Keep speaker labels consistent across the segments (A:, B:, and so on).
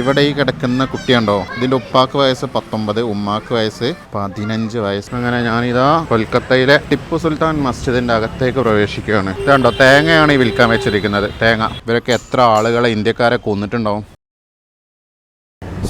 A: ഇവിടെ ഈ കിടക്കുന്ന കുട്ടിയുണ്ടോ? ഇതിന്റെ ഉപ്പാക്ക് വയസ്സ് പത്തൊമ്പത് ഉമ്മാക്ക് വയസ്സ് പതിനഞ്ച് വയസ്സ്. അങ്ങനെ ഞാനിതാ കൊൽക്കത്തയിലെ ടിപ്പു സുൽത്താൻ മസ്ജിദിന്റെ അകത്തേക്ക് പ്രവേശിക്കുകയാണ്. ഇതുണ്ടോ? തേങ്ങയാണ് ഈ വിൽക്കാൻ വെച്ചിരിക്കുന്നത്. തേങ്ങ. ഇവരൊക്കെ എത്ര ആളുകളെ ഇന്ത്യക്കാരെ കൊന്നിട്ടുണ്ടാവും?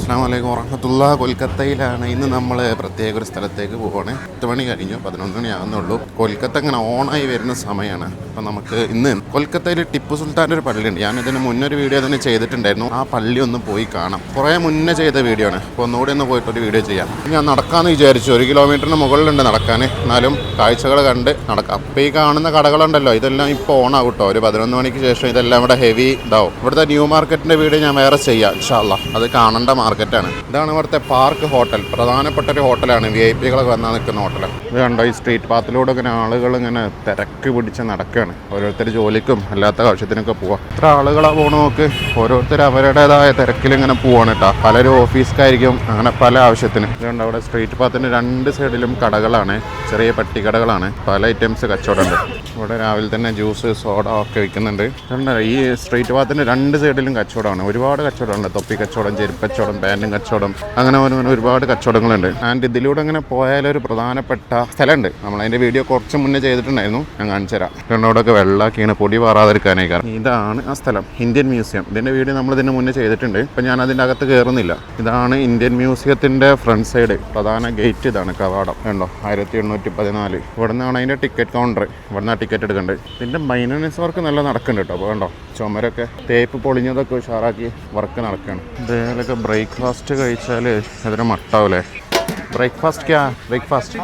A: അസ്സാം വലൈക്കും വറഹമത്തുള്ള കൊൽക്കത്തയിലാണ് ഇന്ന് നമ്മൾ പ്രത്യേക ഒരു സ്ഥലത്തേക്ക് പോവാണ്. എട്ട് മണി കഴിഞ്ഞു പതിനൊന്ന് മണി ആകുന്നുള്ളൂ കൊൽക്കത്ത ഇങ്ങനെ ഓണായി വരുന്ന സമയമാണ്. അപ്പം നമുക്ക് ഇന്ന് കൊൽക്കത്തയിൽ ടിപ്പു സുൽത്താന്റെ ഒരു പള്ളിയുണ്ട്. ഞാൻ ഇതിന് മുന്നൊരു വീഡിയോ തന്നെ ചെയ്തിട്ടുണ്ടായിരുന്നു. ആ പള്ളി ഒന്ന് പോയി കാണാം. കുറേ മുന്നേ ചെയ്ത വീഡിയോ ആണ്. അപ്പോൾ ഒന്നുകൂടി ഒന്ന് പോയിട്ട് ഒരു വീഡിയോ ചെയ്യാം. ഞാൻ നടക്കാമെന്ന് വിചാരിച്ചു. ഒരു കിലോമീറ്ററിന് മുകളിലുണ്ട് നടക്കാൻ. എന്നാലും കാഴ്ചകൾ കണ്ട് നടക്കാം. അപ്പോൾ ഈ കാണുന്ന കടകളുണ്ടല്ലോ ഇതെല്ലാം ഇപ്പോൾ ഓണാവും കേട്ടോ ഒരു പതിനൊന്ന് മണിക്ക് ശേഷം ഇതെല്ലാം ഇവിടെ ഹെവി ഇതാവും. ഇവിടുത്തെ ന്യൂ മാർക്കറ്റിന്റെ വീഡിയോ ഞാൻ വേറെ ചെയ്യാം ഇൻഷാല്ല അത് കാണേണ്ട മാർക്കറ്റാണ്. ഇതാണ് ഇവിടുത്തെ പാർക്ക് ഹോട്ടൽ. പ്രധാനപ്പെട്ട ഒരു ഹോട്ടലാണ്. വി ഐ പികളൊക്കെ വന്നാൽ നിൽക്കുന്ന ഹോട്ടൽ കണ്ടോ ഈ സ്ട്രീറ്റ് പാത്തിലൂടെ ഇങ്ങനെ ആളുകൾ ഇങ്ങനെ തിരക്ക് പിടിച്ച് നടക്കുകയാണ് ഓരോരുത്തർ ജോലിക്കും അല്ലാത്ത ആവശ്യത്തിനൊക്കെ പോവാം. ഇത്ര ആളുകളാണ് പോണ നോക്ക്. ഓരോരുത്തർ അവരുടേതായ തിരക്കിൽ ഇങ്ങനെ പോവാണ് കേട്ടോ. പലരും ഓഫീസ്ക്കായിരിക്കും അങ്ങനെ പല ആവശ്യത്തിന്. ഇതുകൊണ്ട് അവിടെ സ്ട്രീറ്റ് പാത്തിന്റെ രണ്ട് സൈഡിലും കടകളാണ്. ചെറിയ പട്ടിക്കടകളാണ്. പല ഐറ്റംസ് കച്ചവടമുണ്ട്. ഇവിടെ രാവിലെ തന്നെ ജ്യൂസ് സോഡ ഒക്കെ വിൽക്കുന്നുണ്ട്. ഈ സ്ട്രീറ്റ് പാത്തിന്റെ രണ്ട് സൈഡിലും കച്ചവടമാണ്. ഒരുപാട് കച്ചവടമുണ്ട്. തൊപ്പി കച്ചവടം ചെരുപ്പ് കച്ചവടം പാന്റും കച്ചവടം. അങ്ങനെ അങ്ങനെ ഒരുപാട് കച്ചവടങ്ങളുണ്ട്. ആൻഡ് ഇതിലൂടെ അങ്ങനെ പോയാലൊരു പ്രധാനപ്പെട്ട സ്ഥലമുണ്ട്. നമ്മൾ അതിന്റെ വീഡിയോ കുറച്ച് മുന്നേ ചെയ്തിട്ടുണ്ടായിരുന്നു. ഞാൻ കാണിച്ചു തരാം. രണ്ടോടൊക്കെ വെള്ളാക്കിയാണ് പൊടി പാറാതിരിക്കാനായി കാരണം. ഇതാണ് ആ സ്ഥലം. Indian museum. ഇതിന്റെ വീഡിയോ നമ്മൾ ഇതിന് മുന്നേ ചെയ്തിട്ടുണ്ട്. ഇപ്പം ഞാൻ അതിന്റെ അകത്ത് കയറുന്നില്ല. ഇതാണ് ഇന്ത്യൻ മ്യൂസിയത്തിന്റെ ഫ്രണ്ട് സൈഡ്. പ്രധാന ഗേറ്റ് ഇതാണ് കവാടം. കണ്ടോ? ആയിരത്തി എണ്ണൂറ്റി പതിനാല്. ഇവിടെ നിന്നാണ് അതിന്റെ ടിക്കറ്റ് കൗണ്ടർ. ഇവിടെ നിന്ന് ടിക്കറ്റ് എടുക്കേണ്ടത് ഇതിന്റെ മൈനസ് വർക്ക് നല്ല നടക്കുന്നുണ്ട് കേട്ടോ. അപ്പോൾ കണ്ടോ? ചുമരൊക്കെ തേപ്പ് പൊളിഞ്ഞതൊക്കെ ഉഷാറാക്കി വർക്ക് നടക്കുകയാണ്. ഇതിലൊക്കെ ബ്രേക്ക്ഫാസ്റ്റ് കഴിച്ചാൽ അതിന് മട്ടാവൂലേ? ബ്രേക്ക്ഫാസ്റ്റ് ക്യാ?
B: Breakfast.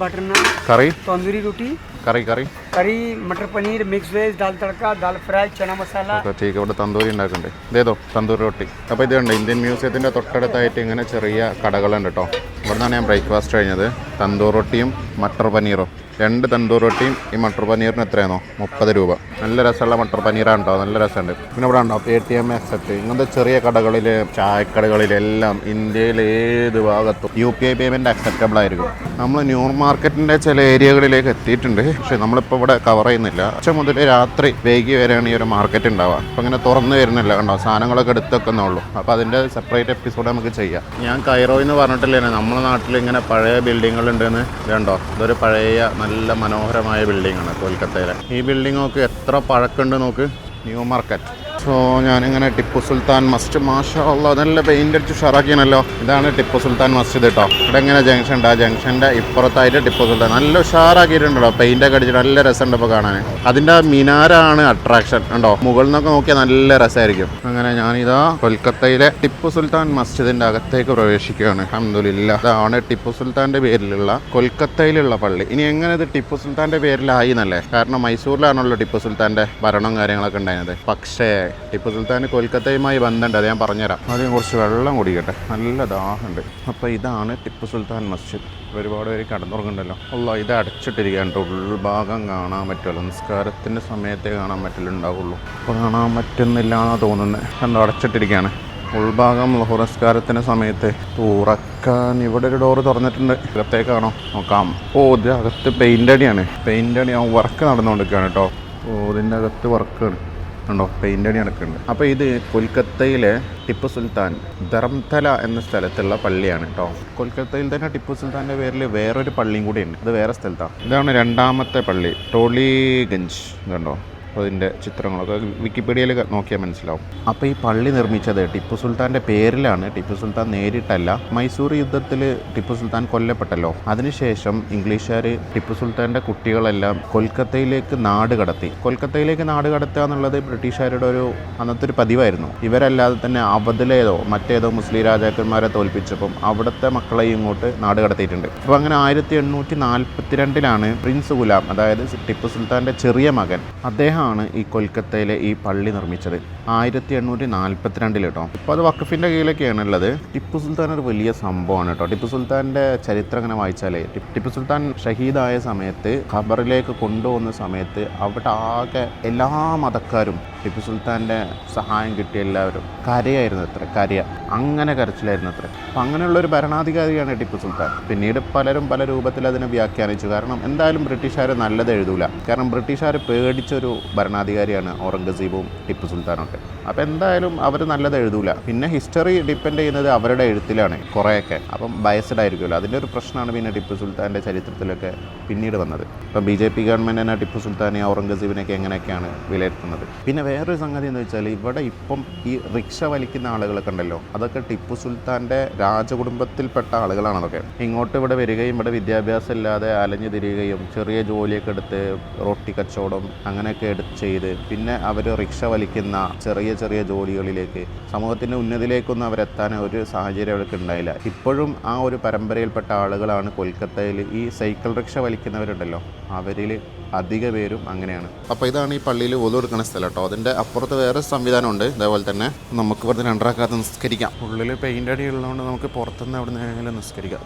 A: Butter
B: curry? Tandoori
A: roti. Curry
B: curry. Curry matar paneer mix veg dal tadka dal fry chana
A: masala. ഠീക്ക് ഇവിടെ തന്തൂരി ഉണ്ടാക്കണ്ടേ ഇതേതോ തന്തൂരി റൊട്ടി. അപ്പോൾ ഇതുണ്ട് ഇന്ത്യൻ മ്യൂസിയത്തിന്റെ തൊട്ടടുത്തായിട്ട് ഇങ്ങനെ ചെറിയ കടകളുണ്ട് കേട്ടോ. ഇവിടെ നിന്നാണ് ഞാൻ ബ്രേക്ക്ഫാസ്റ്റ് കഴിഞ്ഞത്. തന്തൂർ റൊട്ടിയും മട്ടർ പനീറും. രണ്ട് തന്തൂർ റൊട്ടിയും ഈ മട്ടർ പനീറിന് എത്രയാണോ മുപ്പത് രൂപ. നല്ല രസമുള്ള മട്ടർ പനീറാണ് കേട്ടോ. നല്ല രസമുണ്ട്. പിന്നെ ഇവിടെ ഉണ്ടോ എ ടി എം അക്സെപ്റ്റ് ഇങ്ങനത്തെ ചെറിയ കടകളിൽ ചായക്കടകളിലെല്ലാം ഇന്ത്യയിൽ ഏത് ഭാഗത്തും U P I payment acceptable ആയിരിക്കും. നമ്മൾ ന്യൂ മാർക്കറ്റിന്റെ ചില ഏരിയകളിലേക്ക് എത്തിയിട്ടുണ്ട്. പക്ഷേ നമ്മളിപ്പോൾ ഇവിടെ കവർ ചെയ്യുന്നില്ല. ഉച്ച മുതൽ രാത്രി വൈകി വരെയാണ് ഈ ഒരു മാർക്കറ്റ് ഉണ്ടാവുക. അപ്പം ഇങ്ങനെ തുറന്നു വരുന്നില്ല കണ്ടോ? സാധനങ്ങളൊക്കെ എടുത്തൊക്കെ ഉള്ളൂ അപ്പോൾ അതിന്റെ സെപ്പറേറ്റ് എപ്പിസോഡ് നമുക്ക് ചെയ്യാം. ഞാൻ കൈറോ എന്ന് പറഞ്ഞിട്ടില്ലേ? നമ്മുടെ നാട്ടിൽ ഇങ്ങനെ പഴയ ബിൽഡിങ്ങുകളുണ്ടെന്ന് ഇതുണ്ടോ ഇതൊരു പഴയ നല്ല മനോഹരമായ ബിൽഡിങ്ങാണ് കൊൽക്കത്തയിലെ. ഈ ബിൽഡിംഗ് നോക്ക് എത്ര പഴക്കമുണ്ട് നോക്ക്. ന്യൂ മാർക്കറ്റ് സോ ഞാനിങ്ങനെ ടിപ്പു സുൽത്താൻ മസ്ജിദ് മാഷാ അല്ലാ നല്ല പെയിന്റ് അടിച്ച് ഉഷാറാക്കിയാണല്ലോ ഇതാണ് ടിപ്പു സുൽത്താൻ മസ്ജിദ് കേട്ടോ ഇവിടെ ഇങ്ങനെ ജംഗ്ഷൻ ഉണ്ട് ആ ജംഗ്ഷന്റെ ഇപ്പുറത്തായിട്ട് ടിപ്പു സുൽത്താൻ. നല്ല ഉഷാറാക്കിയിട്ടുണ്ടോ പെയിന്റ് ഒക്കെ അടിച്ചിട്ട് നല്ല രസമുണ്ട് ഇപ്പോൾ കാണാൻ അതിന്റെ മിനാരാണ് അട്രാക്ഷൻ ഉണ്ടോ മുകളിൽ നിന്നൊക്കെ നോക്കിയാൽ നല്ല രസമായിരിക്കും അങ്ങനെ ഞാനിതാ കൊൽക്കത്തയിലെ ടിപ്പു സുൽത്താൻ മസ്ജിദിന്റെ അകത്തേക്ക് പ്രവേശിക്കുകയാണ്. അഹമ്മദില്ല അതാണ് ടിപ്പു സുൽത്താന്റെ പേരിലുള്ള കൊൽക്കത്തയിലുള്ള പള്ളി. ഇനി എങ്ങനെ ഇത് ടിപ്പു സുൽത്താന്റെ പേരിലായി എന്നല്ലേ? കാരണം മൈസൂരിലാണല്ലോ ടിപ്പു സുൽത്താന്റെ ഭരണം കാര്യങ്ങളൊക്കെ ഉണ്ടായിരുന്നത്. പക്ഷേ ടിപ്പു സുൽത്താൻ കൊൽക്കത്തയുമായി ബന്ധമുണ്ട് അത് ഞാൻ പറഞ്ഞുതരാം. ആദ്യം കുറച്ച് വെള്ളം കുടിക്കട്ടെ. നല്ല ദാഹമുണ്ട്. അപ്പോൾ ഇതാണ് ടിപ്പു സുൽത്താൻ മസ്ജിദ്. ഒരുപാട് പേര് കടന്നുറങ്ങുന്നുണ്ടല്ലോ. അല്ല ഇത് അടച്ചിട്ടിരിക്കാണ്ട് ഉൾഭാഗം കാണാൻ പറ്റുമല്ലോ. നിസ്കാരത്തിന്റെ സമയത്തേ കാണാൻ പറ്റില്ലുണ്ടാവുള്ളൂ അപ്പോൾ കാണാൻ പറ്റുന്നില്ല എന്നാണ് തോന്നുന്നത് എന്തോ അടച്ചിട്ടിരിക്കുകയാണ്. ഉൾഭാഗം ലഹുറസ്കാരത്തിന് സമയത്ത് തുറക്കാൻ ഇവിടെ ഒരു ഡോറ് തുറന്നിട്ടുണ്ട്. അകത്തേക്കാണോ? നോക്കാം. ഓ ഇത് അകത്ത് പെയിന്റ് അടിയാണ്. പെയിന്റ് അടി വർക്ക് നടന്നുകൊണ്ടിരിക്കുകയാണ് കേട്ടോ. ഓ ഇതിന്റെ അകത്ത് വർക്കാണ് ഉണ്ടോ? പെയിന്റ് അടി നടക്കുന്നുണ്ട്. അപ്പോൾ ഇത് കൊൽക്കത്തയിലെ ടിപ്പു സുൽത്താൻ ധർമ്മതല എന്ന സ്ഥലത്തുള്ള പള്ളിയാണ് കേട്ടോ കൊൽക്കത്തയിൽ തന്നെ ടിപ്പു സുൽത്താന്റെ പേരിൽ വേറൊരു പള്ളിയും കൂടിയുണ്ട്. അത് വേറെ സ്ഥലത്താണ് ഇതാണ് രണ്ടാമത്തെ പള്ളി. ടോളിഗഞ്ച്. ഇതുണ്ടോ? അതിന്റെ ചിത്രങ്ങളൊക്കെ വിക്കിപീഡിയയിൽ നോക്കിയാൽ മനസ്സിലാവും. അപ്പോൾ ഈ പള്ളി നിർമ്മിച്ചത് ടിപ്പു സുൽത്താന്റെ പേരിലാണ്. ടിപ്പു സുൽത്താൻ നേരിട്ടല്ല. മൈസൂർ യുദ്ധത്തിൽ ടിപ്പു സുൽത്താൻ കൊല്ലപ്പെട്ടല്ലോ. അതിനുശേഷം ഇംഗ്ലീഷുകാർ ടിപ്പു സുൽത്താന്റെ കുട്ടികളെല്ലാം കൊൽക്കത്തയിലേക്ക് നാട് കടത്തി. കൊൽക്കത്തയിലേക്ക് നാട് കടത്തുക എന്നുള്ളത് ബ്രിട്ടീഷുകാരുടെ ഒരു അന്നത്തെ ഒരു പതിവായിരുന്നു. ഇവരല്ലാതെ തന്നെ അവധിലേതോ മറ്റേതോ മുസ്ലിം രാജാക്കന്മാരെ തോൽപ്പിച്ചപ്പം അവിടുത്തെ മക്കളെയും ഇങ്ങോട്ട് നാട് കടത്തിയിട്ടുണ്ട്. അപ്പോൾ അങ്ങനെ ആയിരത്തി എണ്ണൂറ്റി നാൽപ്പത്തിരണ്ടിലാണ് പ്രിൻസ് ഗുലാം അതായത് ടിപ്പു സുൽത്താന്റെ ചെറിയ മകൻ അദ്ദേഹമാണ് ഈ കൊൽക്കത്തയിലെ ഈ പള്ളി നിർമ്മിച്ചത്. ആയിരത്തി എണ്ണൂറ്റി നാൽപ്പത്തിരണ്ടിൽ കേട്ടോ ഇപ്പോൾ അത് വഖഫിന്റെ കീഴിലൊക്കെയാണ് ഉള്ളത് ടിപ്പു സുൽത്താൻ ഒരു വലിയ സംഭവമാണ് കേട്ടോ ടിപ്പു സുൽത്താന്റെ ചരിത്രം അങ്ങനെ വായിച്ചാലേ ടിപ്പ് സുൽത്താൻ ഷഹീദായ സമയത്ത് ഖബറിലേക്ക് കൊണ്ടുപോകുന്ന സമയത്ത് അവിടെ ആകെ എല്ലാ മതക്കാരും ടിപ്പു സുൽത്താന്റെ സഹായം കിട്ടിയ എല്ലാവരും കരയായിരുന്നു അത്ര കരയ. അങ്ങനെ കരച്ചിലായിരുന്നു അത്ര. അപ്പം അങ്ങനെയുള്ള ഒരു ഭരണാധികാരിയാണ് ടിപ്പു സുൽത്താൻ. പിന്നീട് പലരും പല രൂപത്തിൽ അതിനെ വ്യാഖ്യാനിച്ചു. കാരണം എന്തായാലും ബ്രിട്ടീഷുകാർ നല്ലത് എഴുതൂല. കാരണം ബ്രിട്ടീഷുകാർ പേടിച്ചൊരു ഭരണാധികാരിയാണ് ഔറംഗസീബും ടിപ്പു സുൽത്താനും ഒക്കെ അപ്പോൾ എന്തായാലും അവർ നല്ലത് എഴുതൂല. പിന്നെ ഹിസ്റ്ററി ഡിപ്പെൻഡ് ചെയ്യുന്നത് അവരുടെ എഴുത്തിലാണ് കുറേയൊക്കെ. അപ്പം ബയസ്ഡ് ആയിരിക്കുമല്ലോ. അതിന്റെ ഒരു പ്രശ്നമാണ് പിന്നെ ടിപ്പു സുൽത്താന്റെ ചരിത്രത്തിലൊക്കെ പിന്നീട് വന്നത്. ഇപ്പം ബി ജെ പി ഗവൺമെന്റ് തന്നെ ടിപ്പു സുൽത്താനെ ഔറംഗസീബിനെയൊക്കെ എങ്ങനെയൊക്കെയാണ് വിലയിരുത്തുന്നത്? പിന്നെ വേറൊരു സംഗതി എന്ന് വെച്ചാൽ ഇവിടെ ഇപ്പം ഈ റിക്ഷ വലിക്കുന്ന ആളുകളൊക്കെ ഉണ്ടല്ലോ. അതൊക്കെ ടിപ്പു സുൽത്താന്റെ രാജകുടുംബത്തിൽപ്പെട്ട ആളുകളാണ് അതൊക്കെ ഇങ്ങോട്ട് ഇവിടെ വരികയും ഇവിടെ വിദ്യാഭ്യാസം ഇല്ലാതെ അലഞ്ഞു തിരിയുകയും ചെറിയ ജോലിയൊക്കെ എടുത്ത് റൊട്ടി കച്ചവടം അങ്ങനെയൊക്കെ എടുത്ത് ചെയ്ത് പിന്നെ അവർ റിക്ഷ വലിക്കുന്ന ചെറിയ ചെറിയ ജോലികളിലേക്ക് സമൂഹത്തിന്റെ ഉന്നതിയിലേക്കൊന്നും അവരെത്താൻ ഒരു സാഹചര്യം അവർക്ക് ഉണ്ടായില്ല. ഇപ്പോഴും ആ ഒരു പരമ്പരയിൽപ്പെട്ട ആളുകളാണ് കൊൽക്കത്തയിൽ ഈ സൈക്കിൾ റിക്ഷ വലിക്കുന്നവരുണ്ടല്ലോ. അവരിൽ അധിക പേരും അങ്ങനെയാണ്. അപ്പോൾ ഇതാണ് ഈ പള്ളിയിൽ ഒതു കൊടുക്കുന്ന സ്ഥലം കേട്ടോ അതിന്റെ അപ്പുറത്ത് വേറെ സംവിധാനമുണ്ട്. ഇതേപോലെ തന്നെ നമുക്ക് ഇവിടെ രണ്ടരക്കാലത്ത് നിസ്കരിക്കാം. ഉള്ളിൽ പെയിന്റ് അടി ഉള്ളതുകൊണ്ട് നമുക്ക് പുറത്തുനിന്ന് അവിടെ നിന്ന് നിസ്കരിക്കാം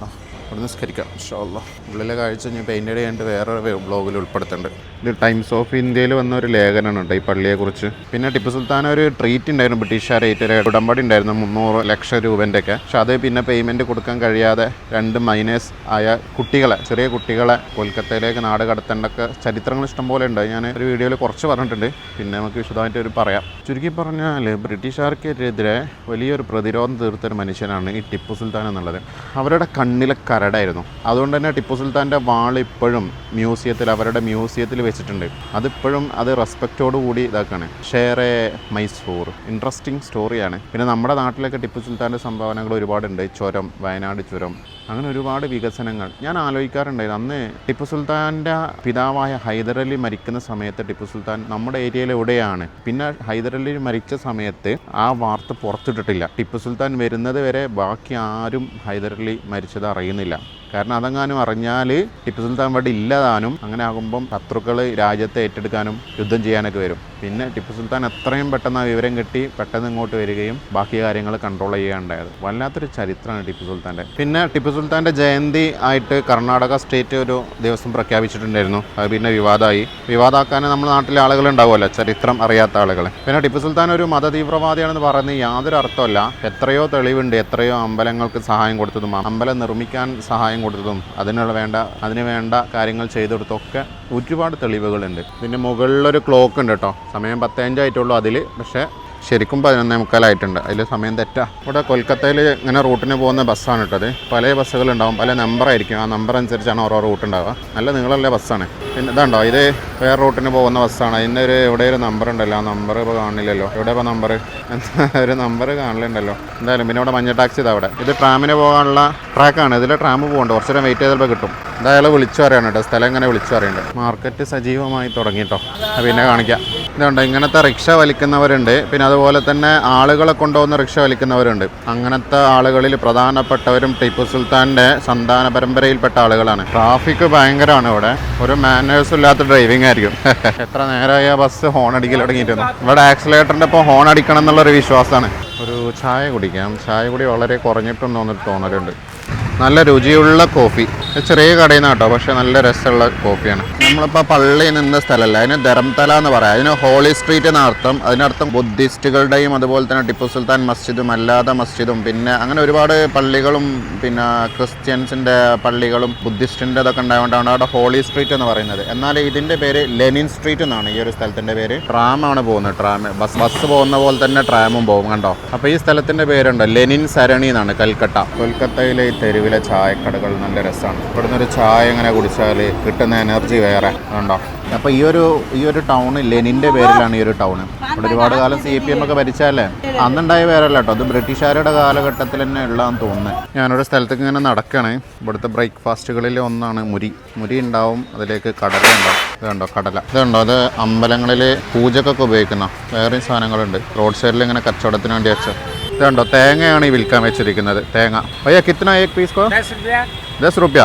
A: ഇവിടെ നിസ്കരിക്കാം ഇഷ്ടമല്ല ഉള്ളിലെ കാഴ്ച ഞാൻ പെയിന്റ് ചെയ്യേണ്ട വേറെ ബ്ലോഗിൽ ഉൾപ്പെടുത്തുന്നുണ്ട് ഇത് ടൈംസ് ഓഫ് ഇന്ത്യയിൽ വന്ന ഒരു ലേഖനമാണ് കേട്ടോ ഈ പള്ളിയെക്കുറിച്ച് പിന്നെ ടിപ്പു സുൽത്താൻ ഒരു ട്രീറ്റ് ഉണ്ടായിരുന്നു ബ്രിട്ടീഷുകാരായിട്ട് ഉടമ്പടി ഉണ്ടായിരുന്നു മുന്നൂറ് ലക്ഷം രൂപന്റെ ഒക്കെ പക്ഷെ അത് പിന്നെ പേയ്മെന്റ് കൊടുക്കാൻ കഴിയാതെ രണ്ട് മൈനേഴ്സ് ആയ കുട്ടികളെ ചെറിയ കുട്ടികളെ കൊൽക്കത്തയിലേക്ക് നാട് കടത്തേണ്ടൊക്കെ ചരിത്രങ്ങൾ ഇഷ്ടംപോലെ ഉണ്ട് ഞാൻ ഒരു വീഡിയോയിൽ കുറച്ച് പറഞ്ഞിട്ടുണ്ട്. പിന്നെ നമുക്ക് വിശദമായിട്ട് ഒരു പറയാം. ചുരുക്കി പറഞ്ഞാൽ ബ്രിട്ടീഷുകാർക്കെതിരെ വലിയൊരു പ്രതിരോധം തീർത്തൊരു മനുഷ്യനാണ് ഈ ടിപ്പു സുൽത്താൻ എന്നുള്ളത്. അവരുടെ കണ്ണിലെ കരടായിരുന്നു. അതുകൊണ്ട് തന്നെ ടിപ്പു സുൽത്താന്റെ വാൾ ഇപ്പോഴും മ്യൂസിയത്തിൽ അവരുടെ മ്യൂസിയത്തിൽ വെച്ചിട്ടുണ്ട്. അതിപ്പോഴും അത് റെസ്പെക്റ്റോടു കൂടി ഇതാക്കാണ്. ഷേറെ മൈസൂർ ഇൻട്രസ്റ്റിംഗ് സ്റ്റോറിയാണ് പിന്നെ നമ്മുടെ നാട്ടിലൊക്കെ ടിപ്പു സുൽത്താന്റെ സംഭാവനകൾ ഒരുപാടുണ്ട്. ചുരം വയനാട് ചുരം. അങ്ങനെ ഒരുപാട് വികസനങ്ങൾ. ഞാൻ ആലോചിക്കാറുണ്ടായിരുന്നു. അന്ന് ടിപ്പു സുൽത്താന്റെ പിതാവായ ഹൈദരലി മരിക്കുന്ന സമയത്ത് ടിപ്പു സുൽത്താൻ നമ്മുടെ ഏരിയയിൽ എവിടെയാണ്? പിന്നെ ഹൈദരലി മരിച്ച സമയത്ത് ആ വാർത്ത പുറത്തിട്ടിട്ടില്ല. ടിപ്പു സുൽത്താൻ വരുന്നത് വരെ ബാക്കി ആരും ഹൈദരലി മരിച്ചത് അറിയുന്നില്ല. അറിയില്ല കാരണം അതെങ്ങാനും അറിഞ്ഞാൽ ടിപ്പു സുൽത്താൻ ഇവിടെ ഇല്ലതാനും അങ്ങനെ ആകുമ്പം ശത്രുക്കൾ രാജ്യത്തെ ഏറ്റെടുക്കാനും യുദ്ധം ചെയ്യാനൊക്കെ വരും. പിന്നെ ടിപ്പു സുൽത്താൻ എത്രയും പെട്ടെന്ന് ആ വിവരം കിട്ടി പെട്ടെന്ന് ഇങ്ങോട്ട് വരികയും ബാക്കി കാര്യങ്ങൾ കൺട്രോൾ ചെയ്യാണ്ടായത് വല്ലാത്തൊരു ചരിത്രമാണ് ടിപ്പു സുൽത്താന്റെ. പിന്നെ ടിപ്പു സുൽത്താന്റെ ജയന്തി ആയിട്ട് കർണാടക സ്റ്റേറ്റ് ഒരു ദിവസം പ്രഖ്യാപിച്ചിട്ടുണ്ടായിരുന്നു. അത് പിന്നെ വിവാദമായി വിവാദമാക്കാൻ നമ്മുടെ നാട്ടിലെ ആളുകൾ ഉണ്ടാവുമല്ലോ ചരിത്രം അറിയാത്ത ആളുകൾ പിന്നെ ടിപ്പു സുൽത്താൻ ഒരു മതതീവ്രവാദിയാണെന്ന് പറയുന്നത് യാതൊരു അർത്ഥമല്ല എത്രയോ തെളിവുണ്ട് എത്രയോ അമ്പലങ്ങൾക്ക് സഹായം കൊടുത്തതും അമ്പലം നിർമ്മിക്കാൻ സഹായം കൊടുത്തതും അതിനുള്ള വേണ്ട അതിന് വേണ്ട കാര്യങ്ങൾ ചെയ്തു കൊടുത്തൊക്കെ ഒരുപാട് തെളിവുകളുണ്ട്. ഇതിന്റെ മുകളിലൊരു ക്ലോക്ക് ഉണ്ട് കേട്ടോ. സമയം പത്തഞ്ചായിട്ടുള്ളൂ അതിൽ പക്ഷേ ശരിക്കും പതിനൊന്നേ മുക്കാലായിട്ടുണ്ട് അതിൽ സമയം തെറ്റാ. ഇവിടെ കൊൽക്കത്തയിൽ ഇങ്ങനെ റൂട്ടിന് പോകുന്ന ബസ്സാണ് ഇട്ടത് പല ബസ്സുകളുണ്ടാവും പല നമ്പറായിരിക്കും ആ നമ്പർ അനുസരിച്ചാണ് ഓരോ റൂട്ട് ഉണ്ടാവുക. നല്ല നീളമുള്ള ബസ്സാണ്. പിന്നെ ഇതുണ്ടോ ഇത് വേറെ റൂട്ടിന് പോകുന്ന ബസ്സാണ്. അതിന്റെ ഒരു ഇവിടെ ഒരു നമ്പർ ഉണ്ടല്ലോ ആ നമ്പർ ഇപ്പോൾ കാണില്ലല്ലോ. ഇവിടെ ഇപ്പോൾ നമ്പർ ഒരു നമ്പർ കാണില്ലുണ്ടല്ലോ എന്തായാലും പിന്നെ ഇവിടെ മഞ്ഞ ടാക്സി ഇതാ അവിടെ ഇത് ട്രാമിന് പോകാനുള്ള ട്രാക്കാണ് ഇതിൽ ട്രാം പോകുന്നുണ്ട് കുറച്ചു നേരം വെയിറ്റ് ചെയ്തപ്പോൾ കിട്ടും. എന്തായാലും വിളിച്ചു പറയണം കേട്ടോ. സ്ഥലം ഇങ്ങനെ വിളിച്ചു പറയുന്നുണ്ട് മാർക്കറ്റ് സജീവമായി തുടങ്ങി കേട്ടോ. പിന്നെ കാണിക്കാം. ഇതുണ്ട് ഇങ്ങനത്തെ റിക്ഷ വലിക്കുന്നവരുണ്ട്. പിന്നെ അതുപോലെ തന്നെ ആളുകളെ കൊണ്ടുപോകുന്ന റിക്ഷ വലിക്കുന്നവരുണ്ട്. അങ്ങനത്തെ ആളുകളിൽ പ്രധാനപ്പെട്ടവരും ടിപ്പു സുൽത്താന്റെ സന്താന പരമ്പരയിൽപ്പെട്ട ആളുകളാണ്. ട്രാഫിക് ഭയങ്കരമാണ് ഇവിടെ. ഒരു മാനേഴ്സും ഇല്ലാത്ത ഡ്രൈവിംഗ് ആയിരിക്കും. എത്ര നേരമായി ബസ് ഹോൺ അടിക്കൽ തുടങ്ങിയിട്ടുണ്ട്. ഇവിടെ ആക്സിലേറ്ററിന്റെ ഇപ്പോൾ ഹോൺ അടിക്കണം എന്നുള്ളൊരു വിശ്വാസമാണ്. ഒരു ചായ കുടിക്കാം. ചായ കുടി വളരെ കുറഞ്ഞിട്ടുണ്ടോ എന്നൊരു തോന്നലുണ്ട്. നല്ല രുചിയുള്ള കോഫി. ചെറിയ കടയിൽ നിന്ന് കേട്ടോ പക്ഷേ നല്ല രസമുള്ള കോഫിയാണ്. നമ്മളിപ്പോൾ പള്ളി നിന്ന സ്ഥലമല്ല അതിന് ധരംതല എന്ന് പറയാം. അതിന് ഹോളി സ്ട്രീറ്റ് എന്ന അർത്ഥം അതിനർത്ഥം ബുദ്ധിസ്റ്റുകളുടെയും അതുപോലെ തന്നെ ടിപ്പു സുൽത്താൻ മസ്ജിദും അല്ലാതെ മസ്ജിദും. പിന്നെ അങ്ങനെ ഒരുപാട് പള്ളികളും പിന്നെ ക്രിസ്ത്യൻസിന്റെ പള്ളികളും ബുദ്ധിസ്റ്റിന്റെ ഇതൊക്കെ ഉണ്ടായതുകൊണ്ടാണ് അവിടെ ഹോളി സ്ട്രീറ്റ് എന്ന് പറയുന്നത്. എന്നാൽ ഇതിന്റെ പേര് ലെനിൻ സ്ട്രീറ്റ് എന്നാണ് ഈ ഒരു സ്ഥലത്തിന്റെ പേര്. ട്രാമാണ് പോകുന്നത് ട്രാം. ബസ് ബസ് പോകുന്ന പോലെ തന്നെ ട്രാമും പോകും കണ്ടോ? അപ്പോൾ ഈ സ്ഥലത്തിന്റെ പേരുണ്ടോ? ലെനിൻ സരണി എന്നാണ് കൽക്കട്ട. കൊൽക്കത്തയിലെ ഈ തെരുവിലെ ചായക്കടകൾ നല്ല രസമാണ് ഇവിടുന്ന് ഒരു ചായ ഇങ്ങനെ കുടിച്ചാൽ കിട്ടുന്ന എനർജി വേറെ. കണ്ടോ? അപ്പോൾ ഈ ഒരു ഈ ഒരു ടൗൺ ലെനിന്റെ പേരിലാണ് ഈ ഒരു ടൗൺ ഇവിടെ ഒരുപാട് കാലം സി പി എം ഒക്കെ ഭരിച്ചാലേ അന്നുണ്ടായ പേരല്ല കേട്ടോ അത് ബ്രിട്ടീഷുകാരുടെ കാലഘട്ടത്തിൽ തന്നെ ഉള്ളതെന്ന് തോന്നുന്നത് ഞാനൊരു സ്ഥലത്തേക്ക് ഇങ്ങനെ നടക്കണേ. ഇവിടുത്തെ ബ്രേക്ക്ഫാസ്റ്റുകളിൽ ഒന്നാണ് മുരി. മുരി ഉണ്ടാവും അതിലേക്ക് കടല ഉണ്ടാവും. ഇതുണ്ടോ കടല. ഇതുണ്ടോ അത് അമ്പലങ്ങളിൽ പൂജക്കൊക്കെ ഉപയോഗിക്കുന്ന വേറെയും സാധനങ്ങളുണ്ട്. റോഡ് സൈഡിൽ ഇങ്ങനെ കച്ചവടത്തിന് വേണ്ടി വെച്ച ഇതുണ്ടോ? തേങ്ങയാണ് ഈ വിൽക്കാൻ വെച്ചിരിക്കുന്നത്. തേങ്ങ. അയ്യാ കിത്തന ഏക് പീസ് കോ? ദസ് റുപ്യ.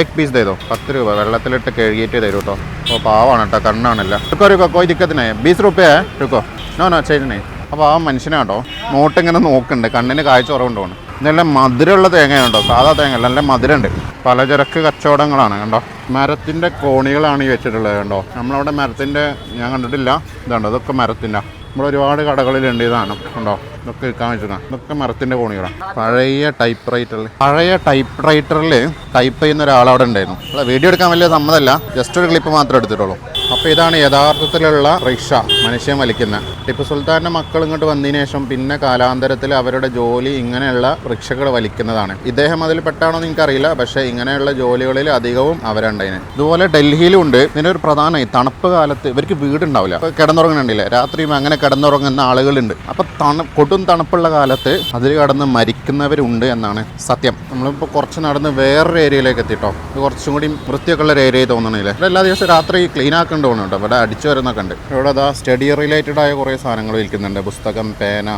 A: ഏക് പീസ് തേതോ? പത്ത് രൂപ. വെള്ളത്തിലിട്ട് കഴുകിയിട്ട് തരൂ കേട്ടോ. ഓ പാവാണ് കേട്ടോ. കണ്ണാണല്ല. റുക്കോ റുക്കോ കോയി ദിക്കത്തിനെ. ബീസ് റുപ്യേ റുക്കോ നോ നോ ചെയ്തേ അപ്പോൾ ആ മനുഷ്യനാട്ടോ നോട്ടിങ്ങനെ നോക്കുന്നുണ്ട്. കണ്ണിന് കാഴ്ച കുറവുണ്ടോണ് ഇതെല്ലാം മധുരമുള്ള തേങ്ങയുണ്ടോ സാധാ തേങ്ങ അല്ല നല്ല മധുരമുണ്ട്. പലചരക്ക് കച്ചവടങ്ങളാണ് കണ്ടോ. മരത്തിന്റെ കോണികളാണ് ഈ വെച്ചിട്ടുള്ളത് കണ്ടോ. നമ്മളവിടെ മരത്തിന്റെ ഞാൻ കണ്ടിട്ടില്ല. ഇതുണ്ടോ? ഇതൊക്കെ മരത്തിന്റെ നമ്മൾ ഒരുപാട് കടകളിലുണ്ട് ഇതാണ് ഉണ്ടോ ഇതൊക്കെ വിൽക്കാൻ വെച്ചിട്ടാണ് ഇതൊക്കെ മരത്തിന്റെ കോണികളാണ് പഴയ ടൈപ്പ് റൈറ്ററിൽ പഴയ ടൈപ്പ് റൈറ്ററിൽ ടൈപ്പ് ചെയ്യുന്ന ഒരാൾ അവിടെ ഉണ്ടായിരുന്നു വീഡിയോ എടുക്കാൻ വലിയ സമ്മതമല്ല ജസ്റ്റ് ഒരു ക്ലിപ്പ് മാത്രമേ എടുത്തിട്ടുള്ളൂ. അപ്പോൾ ഇതാണ് യഥാർത്ഥത്തിലുള്ള റിക്ഷ മനുഷ്യൻ വലിക്കുന്ന. ടിപ്പു സുൽത്താന്റെ മക്കൾ ഇങ്ങോട്ട് വന്നതിന് ശേഷം പിന്നെ കാലാന്തരത്തിൽ അവരുടെ ജോലി ഇങ്ങനെയുള്ള റിക്ഷകൾ വലിക്കുന്നതാണ്. ഇദ്ദേഹം അതിൽ പെട്ടാണോ എന്ന് അറിയില്ല പക്ഷേ ഇങ്ങനെയുള്ള ജോലികളിൽ അധികവും അവരുണ്ടതിന് ഇതുപോലെ ഡൽഹിയിലും ഉണ്ട്. ഇതിന്റെ ഒരു പ്രധാന തണുപ്പ് കാലത്ത് ഇവർക്ക് വീടുണ്ടാവില്ല. അപ്പോൾ കിടന്നുറങ്ങുന്നുണ്ടില്ലേ രാത്രിയും അങ്ങനെ കിടന്നുറങ്ങുന്ന ആളുകളുണ്ട്. അപ്പോൾ തണു കൊടും തണുപ്പുള്ള കാലത്ത് അതിൽ കടന്ന് മരിക്കുന്നവരുണ്ട് എന്നാണ് സത്യം. നമ്മളിപ്പോൾ കുറച്ച് നടന്ന് വേറൊരു ഏരിയയിലേക്ക് എത്തിട്ടോ. കുറച്ചും കൂടി വൃത്തിയൊക്കെ ഉള്ള ഒരു ഏരിയ തോന്നണില്ലേ? എല്ലാ ദിവസവും രാത്രി ക്ലീൻ ആക്കേണ്ടി കേട്ടോ. ഇവിടെ അടിച്ചു വരുന്നൊക്കെ ഉണ്ട് ഇവിടെ അതാ സ്റ്റഡി റിലേറ്റഡ് ആയ കുറേ സാധനങ്ങൾ വിൽക്കുന്നുണ്ട്. പുസ്തകം പേന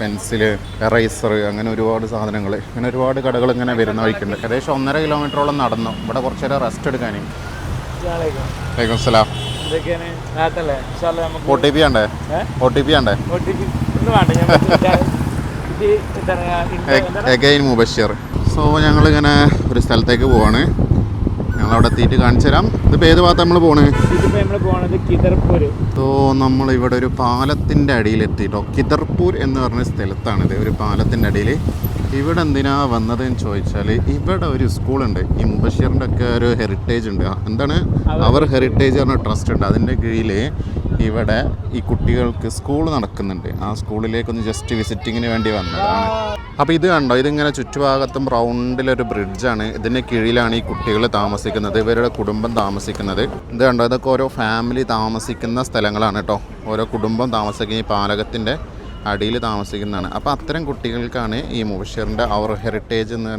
A: പെൻസിൽ എറൈസർ അങ്ങനെ ഒരുപാട് സാധനങ്ങൾ. അങ്ങനെ ഒരുപാട് കടകൾ ഇങ്ങനെ വരുന്ന വഴിക്കുണ്ട്. ഏകദേശം ഒന്നര കിലോമീറ്ററോളം നടന്നു. ഇവിടെ കുറച്ച് നേരം റെസ്റ്റ് എടുക്കാനേ വലൈക്കും സലാം. ഒ ടി പി
B: ആണ്ടേ?
A: ഒ ടി പി ഉണ്ടേ
B: ഒ ടി പി ഒന്നും വേണ്ട. ഞാൻ ഇത് എന്താണ് ഇന്ത്യ- എന്താണ്?
A: എഗൈൻ മുബഷീർ സോ ഞങ്ങളിങ്ങനെ ഒരു സ്ഥലത്തേക്ക് പോവാണ്. ഞങ്ങളവിടെ എത്തിയിട്ട് കാണിച്ചു തരാം ഇതിപ്പോൾ ഏത് ഭാഗത്ത് നമ്മൾ പോണേ?
B: ഇതിപ്പോ
A: സോ നമ്മൾ ഇവിടെ ഒരു പാലത്തിന്റെ അടിയിൽ എത്തിയിട്ടോ. കിതർപൂർ എന്ന് പറഞ്ഞ സ്ഥലത്താണിത് ഒരു പാലത്തിന്റെ അടിയിൽ ഇവിടെ എന്തിനാ വന്നതെന്ന് ചോദിച്ചാൽ ഇവിടെ ഒരു സ്കൂളുണ്ട്. ഈ മുബഷീറിന്റെ ഒക്കെ ഒരു ഹെറിറ്റേജ് ഉണ്ട്. എന്താണ്? അവർ ഹെറിറ്റേജ് പറഞ്ഞ ട്രസ്റ്റ് ഉണ്ട്. അതിന്റെ കീഴിൽ ഇവിടെ ഈ കുട്ടികൾക്ക് സ്കൂൾ നടക്കുന്നുണ്ട്. ആ സ്കൂളിലേക്കൊന്ന് ജസ്റ്റ് വിസിറ്റിങ്ങിന് വേണ്ടി വന്നതാണ്. അപ്പോൾ ഇത് കണ്ടോ? ഇതിങ്ങനെ ചുറ്റുഭാഗത്തും റൗണ്ടിലൊരു ബ്രിഡ്ജാണ്. ഇതിന്റെ കീഴിലാണ് ഈ കുട്ടികൾ താമസിക്കുന്നത് ഇവരുടെ കുടുംബം താമസിക്കുന്നത്. ഇത് കണ്ടോ? ഇതൊക്കെ ഓരോ ഫാമിലി താമസിക്കുന്ന സ്ഥലങ്ങളാണ് കേട്ടോ. ഓരോ കുടുംബം താമസിക്കുന്ന ഈ പാലകത്തിന്റെ അടിയിൽ താമസിക്കുന്നതാണ്. അപ്പോൾ അത്തരം കുട്ടികൾക്കാണ് ഈ മുബഷീറിന്റെ അവർ ഹെറിറ്റേജ് എന്ന്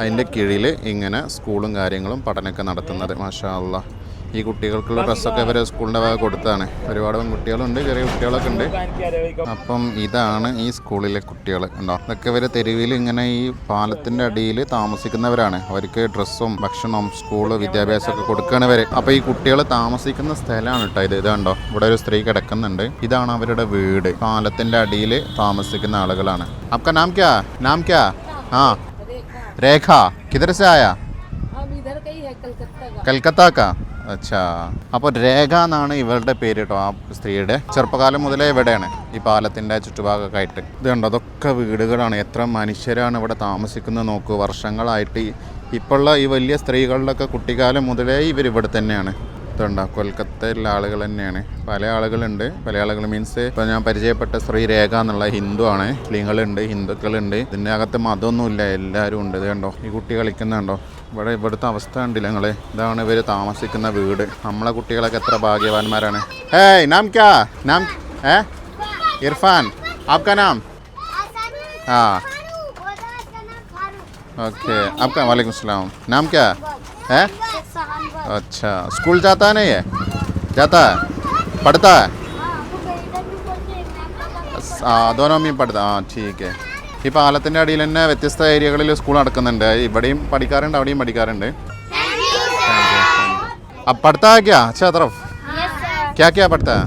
A: അതിന്റെ കീഴിൽ ഇങ്ങനെ സ്കൂളും കാര്യങ്ങളും പഠനമൊക്കെ നടത്തുന്നത്. മാഷാ ഈ കുട്ടികൾക്കുള്ള ഡ്രസ്സൊക്കെ ഇവർ സ്കൂളിന്റെ ഭാഗം കൊടുത്താണ് ഒരുപാട് പെൺകുട്ടികളുണ്ട് ചെറിയ കുട്ടികളൊക്കെ ഉണ്ട്. അപ്പം ഇതാണ് ഈ സ്കൂളിലെ കുട്ടികൾ ഉണ്ടോ ഇതൊക്കെ ഇവർ തെരുവിൽ ഇങ്ങനെ ഈ പാലത്തിന്റെ അടിയിൽ താമസിക്കുന്നവരാണ്. അവർക്ക് ഡ്രസ്സും ഭക്ഷണവും സ്കൂൾ വിദ്യാഭ്യാസം ഒക്കെ കൊടുക്കണവർ അപ്പോൾ ഈ കുട്ടികൾ താമസിക്കുന്ന സ്ഥലമാണ് കേട്ടോ ഇത്. ഇതാണ്ടോ ഇവിടെ ഒരു സ്ത്രീ കിടക്കുന്നുണ്ട്. ഇതാണ് അവരുടെ വീട്. പാലത്തിന്റെ അടിയിൽ താമസിക്കുന്ന ആളുകളാണ്. അപ്പ
C: നാം ക്യാ? നാം ക്യാ? ആ. രേഖ. കിതരസായ
A: കൽക്കത്ത കാ അച്ഛാ. അപ്പോൾ രേഖ എന്നാണ് ഇവരുടെ പേര് കേട്ടോ ആ സ്ത്രീയുടെ. ചെറുപ്പകാലം മുതലേ ഇവിടെയാണ് ഈ പാലത്തിന്റെ ചുറ്റുഭാഗമൊക്കെ ആയിട്ട്. ഇത് കണ്ടോ അതൊക്കെ വീടുകളാണ്. എത്ര മനുഷ്യരാണ് ഇവിടെ താമസിക്കുന്നത് നോക്കൂ. വർഷങ്ങളായിട്ട് ഇപ്പോഴുള്ള ഈ വലിയ സ്ത്രീകളുടെയൊക്കെ കുട്ടിക്കാലം മുതലേ ഇവർ ഇവിടെ തന്നെയാണ്. ഇതുണ്ടോ കൊൽക്കത്തയിലെ ആളുകൾ തന്നെയാണ്. പല ആളുകളുണ്ട്. പല ആളുകൾ മീൻസ് ഇപ്പോൾ ഞാൻ പരിചയപ്പെട്ട സ്ത്രീ രേഖ എന്നുള്ള ഹിന്ദു ആണ്. മുസ്ലിങ്ങളുണ്ട് ഹിന്ദുക്കളുണ്ട്. ഇതിന്റെ അകത്ത് മതമൊന്നുമില്ല എല്ലാവരും ഉണ്ട്. ഇത് കണ്ടോ ഈ കുട്ടി കളിക്കുന്നുണ്ടോ ഇവിടെ ഇവിടുത്തെ അവസ്ഥ കണ്ടില്ല നിങ്ങൾ ഇതാണ് ഇവർ താമസിക്കുന്ന വീട് നമ്മളെ കുട്ടികളൊക്കെ എത്ര ഭാഗ്യവാന്മാരാണ് ഏയ് നാം ക്യാ നാം ഏ ഇർഫാൻ ആപ്കാ നാം ആ ओके आपका वालेकुम सलाम नाम क्या है अच्छा स्कूल जाता है नहीं है जाता है पढ़ता है ആ दोनों में പഠിത്ത ആ ठीक है ഈ പാലത്തിൻ്റെ അടിയിൽ തന്നെ വ്യത്യസ്ത ഏരിയകളിൽ സ്കൂൾ നടക്കുന്നുണ്ട് ഇവിടെയും പഠിക്കാറുണ്ട് അവിടെയും പഠിക്കാറുണ്ട് अब पढ़ता है क्या अच्छा तरफ क्या क्या पढ़ता है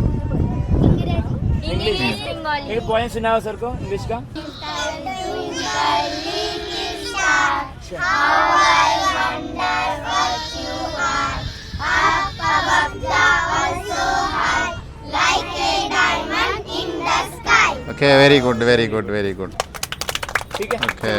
C: इंग्लिश बंगाली
B: एक पॉइंट सुनाओ सर को इंग्लिश का
A: okay very good very good very good
B: ठीक है
A: Okay.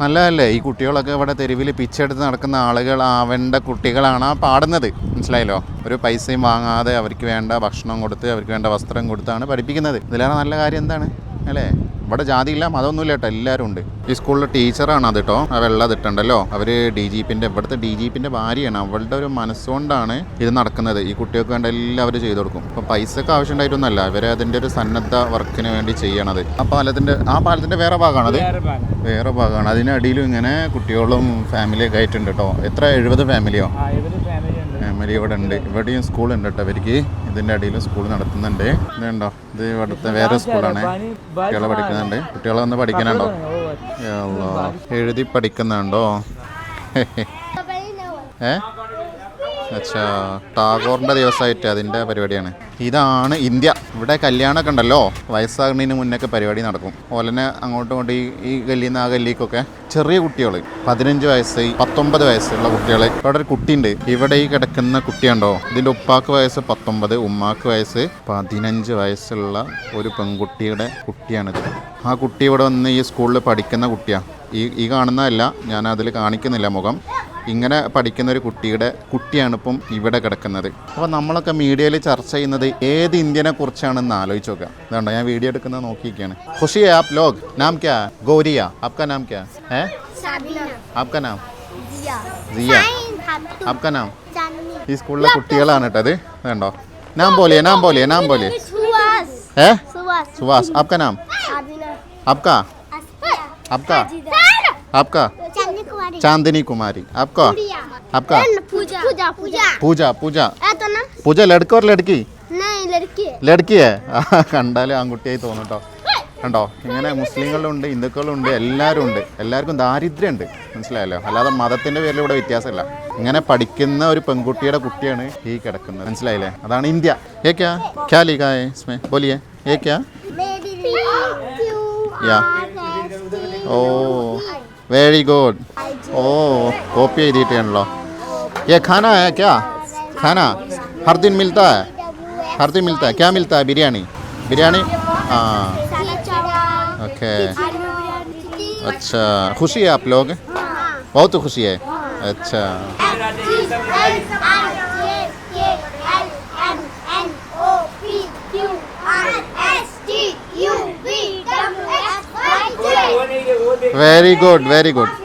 A: നല്ലതല്ലേ? ഈ കുട്ടികളൊക്കെ ഇവിടെ തെരുവിൽ പിച്ചെടുത്ത് നടക്കുന്ന ആളുകൾ ആവേണ്ട കുട്ടികളാണ് പാടുന്നത്. മനസ്സിലായല്ലോ? ഒരു പൈസയും വാങ്ങാതെ അവർക്ക് വേണ്ട ഭക്ഷണം കൊടുത്ത് അവർക്ക് വേണ്ട വസ്ത്രം കൊടുത്താണ് പഠിപ്പിക്കുന്നത്. ഇതിലാണ് നല്ല കാര്യം എന്താണ്? അല്ലേ? ഇവിടെ ജാതിയില്ല മതമൊന്നുമില്ല കേട്ടോ എല്ലാവരും ഉണ്ട്. ഈ സ്കൂളിലെ ടീച്ചറാണ് അത് കേട്ടോ ആ വെള്ള അതിട്ടുണ്ടല്ലോ. അവർ ഡി ജി പിന്റെ ഇവിടുത്തെ ഡി ജി പിന്റെ ഭാര്യയാണ്. അവളുടെ ഒരു മനസ്സുകൊണ്ടാണ് ഇത് നടക്കുന്നത്. ഈ കുട്ടികൾക്ക് വേണ്ട എല്ലാം അവർ ചെയ്തു കൊടുക്കും. അപ്പോൾ പൈസക്ക് ആവശ്യമുണ്ടായിട്ടൊന്നുമല്ല. ഇവർ അതിന്റെ ഒരു സന്നദ്ധ വർക്കിന് വേണ്ടി ചെയ്യണത്. ആ പാലത്തിന്റെ ആ പാലത്തിന്റെ വേറെ ഭാഗമാണത്
B: വേറെ ഭാഗം.
A: വേറെ ഭാഗമാണ്. അതിനടിയിലും ഇങ്ങനെ കുട്ടികളും ഫാമിലിയൊക്കെ ആയിട്ടുണ്ട് കേട്ടോ. എത്ര? എഴുപത് ഫാമിലിയോ
B: ഫാമിലി
A: ഇവിടെ ഉണ്ട്. ഇവിടെയും സ്കൂൾ ഉണ്ട് കേട്ടോ അവർക്ക് ഇതിന്റെ അടിയിലും സ്കൂൾ നടത്തുന്നുണ്ട്. ഇതുണ്ടോ? ഇത് ഇവിടുത്തെ വേറെ സ്കൂളാണ് കുട്ടികളെ പഠിക്കുന്നുണ്ട്. കുട്ടികളെ വന്ന് അല്ലാ. എഴുതി പഠിക്കുന്നുണ്ടോ? ഏ? അച്ഛാ ടാഗോറിന്റെ ദിവസമായിട്ട് അതിന്റെ പരിപാടിയാണ്. ഇതാണ് ഇന്ത്യ. ഇവിടെ കല്യാണമൊക്കെ ഉണ്ടല്ലോ. വയസ്സാകുന്നതിന് മുന്നൊക്കെ പരിപാടി നടക്കും. ഓലനെ അങ്ങോട്ടും ഇങ്ങോട്ടും ഈ ഈ ഗല്ലിയിൽ നിന്ന് ആ ഗല്ലിക്കൊക്കെ ചെറിയ കുട്ടികൾ പതിനഞ്ച് വയസ്സ് പത്തൊമ്പത് വയസ്സുള്ള കുട്ടികൾ ഇവിടെ ഒരു കുട്ടിയുണ്ട്. ഇവിടെ ഈ കിടക്കുന്ന കുട്ടിയുണ്ടോ ഇതിന്റെ ഉപ്പാക്ക് വയസ്സ് പത്തൊമ്പത് ഉമ്മാക്ക് വയസ്സ് പതിനഞ്ച് വയസ്സുള്ള ഒരു പെൺകുട്ടിയുടെ കുട്ടിയാണിത്. ആ കുട്ടി ഇവിടെ വന്ന് ഈ സ്കൂളിൽ പഠിക്കുന്ന കുട്ടിയാണ് ഈ ഈ കാണുന്നതല്ല ഞാൻ അതിൽ കാണിക്കുന്നില്ല മുഖം. ഇങ്ങനെ പഠിക്കുന്ന ഒരു കുട്ടിയുടെ കുട്ടിയാണ് ഇപ്പം ഇവിടെ കിടക്കുന്നത്. അപ്പോൾ നമ്മളൊക്കെ മീഡിയയിൽ ചർച്ച ചെയ്യുന്നത് ഏത് ഇന്ത്യനെ കുറിച്ചാണെന്ന് ആലോചിച്ച് നോക്കുക. അതുകൊണ്ട് ഞാൻ വീഡിയോ എടുക്കുന്നത് നോക്കിയിരിക്കുകയാണ്. ഖുഷി ആപ് ലോക് നാം ക്യാ? ഗൗരിയ. ആപ്കാ നാം ക്യാ? ഏ? ആപ്കാ നാം?
D: ജിയ.
A: ആപ്കാ നാം? ഈ സ്കൂളിലെ കുട്ടികളാണ് കേട്ടത് വേണ്ടോ നാം പോലെ നാം പോലെ നാം
D: പോലെ
A: ഏ? സുഹാസ് ആപ്കാ നാം?
D: ആപ്കാ?
A: ആപ്കാ? ആപ്കാ?
D: चांदनी कुमारी
A: चांदनी कुमारी आपका
D: प्रिया
A: आपका
D: पूजा पूजा पूजा
A: पूजा पूजा
D: ए तो ना
A: पूजा लड़का और लड़की
D: नहीं लड़की है
A: ലടുക്കി കണ്ടാലും ആൺകുട്ടിയായി തോന്നും കേട്ടോ കണ്ടോ ഇങ്ങനെ മുസ്ലിങ്ങളുണ്ട് ഹിന്ദുക്കളുണ്ട് എല്ലാവരും ഉണ്ട് എല്ലാവർക്കും ദാരിദ്ര്യമുണ്ട് മനസ്സിലായല്ലോ അല്ലാതെ മതത്തിന്റെ പേരിൽ ഇവിടെ വ്യത്യാസമില്ല ഇങ്ങനെ പഠിക്കുന്ന ഒരു പെൺകുട്ടിയുടെ കുട്ടിയാണ് ഈ കിടക്കുന്നത് മനസ്സിലായില്ലേ അതാണ് ഇന്ത്യ ഏക്കാ ക്യാ ലീഗാ है इसमें बोलिए ये क्या
D: मेरी क्यू
A: या ഓ വെരി ഗുഡ് ओ कॉपी दी टेन लो। ये खाना है क्या? खाना? हर दिन मिलता है? हर दिन मिलता है? क्या मिलता है? बिरयानी? बिरयानी? हाँ। ओके। अच्छा। खुशी है आप लोग? बहुत खुशी है। अच्छा।
D: Very good very good